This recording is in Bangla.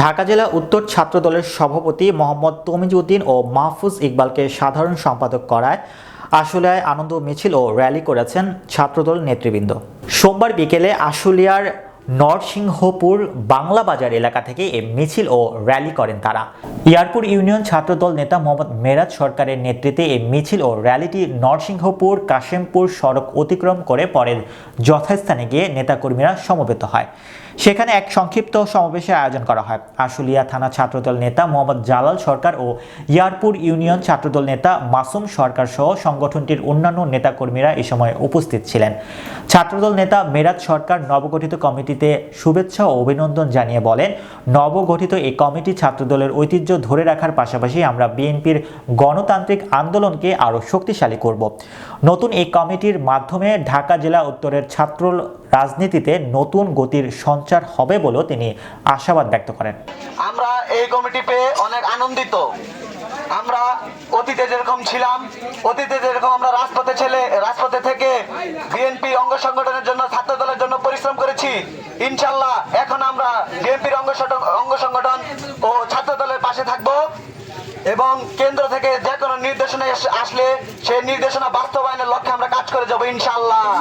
ঢাকা জেলা উত্তর ছাত্র দলের সভাপতি মোহাম্মদ তমিজউদ্দিন ও মাহফুজ ইকবালকে সাধারণ সম্পাদক করায় আশুলিয়ায় আনন্দ মিছিল ও র্যালি করেছেন ছাত্রদল নেতৃবৃন্দ। সোমবার বিকেলে আশুলিয়ার নরসিংহপুর বাংলা বাজার এলাকা থেকে এই মিছিল ও র্যালি করেন তারা। ইয়ারপুর ইউনিয়ন ছাত্রদল নেতা মোহাম্মদ মেরাজ সরকারের নেতৃত্বে এই মিছিল ও র্যালিটি নরসিংহপুর, কাশেমপুর সড়ক অতিক্রম করে পরের যথাস্থানে গিয়ে নেতাকর্মীরা সমবেত হয়। সেখানে এক সংক্ষিপ্ত সমাবেশের আয়োজন করা হয়। আশুলিয়া থানা ছাত্রদল নেতা মোহাম্মদ জালাল সরকার ও ইয়ারপুর ইউনিয়ন ছাত্রদল নেতা মাসুম সরকার সহ সংগঠনটির অন্যান্য নেতাকর্মীরা এ সময় উপস্থিত ছিলেন। ছাত্রদল নেতা মেরাজ সরকার নবগঠিত কমিটিতে শুভেচ্ছা ও অভিনন্দন জানিয়ে বলেন, নবগঠিত এই কমিটি ছাত্রদলের ঐতিহ্য ধরে রাখার পাশাপাশি আমরা বিএনপির গণতান্ত্রিক আন্দোলনকে আরও শক্তিশালী করব। নতুন এই কমিটির মাধ্যমে ঢাকা জেলা উত্তরের ছাত্র রাজনীতিতে নতুন গতির সঞ্চার হবে বলেও তিনি আশাবাদ ব্যক্ত করেন। আমরা এই কমিটি পেয়ে অনেক আনন্দিত। আমরা অতীতে যেরকম ছিলাম, অতীতে যেরকম আমরা রাজপথে ছেলে, রাজপথে থেকে বিএনপি অঙ্গ সংগঠনের জন্য, ছাত্র দলের জন্য পরিশ্রম করেছি, ইনশাল্লাহ এখন আমরা বিএনপির অঙ্গ অঙ্গ সংগঠন ও ছাত্র থাকব এবং কেন্দ্র থেকে যে কোনো নির্দেশনা আসলে সেই নির্দেশনা বাস্তবায়নের লক্ষ্যে আমরা কাজ করে যাব ইনশাল্লাহ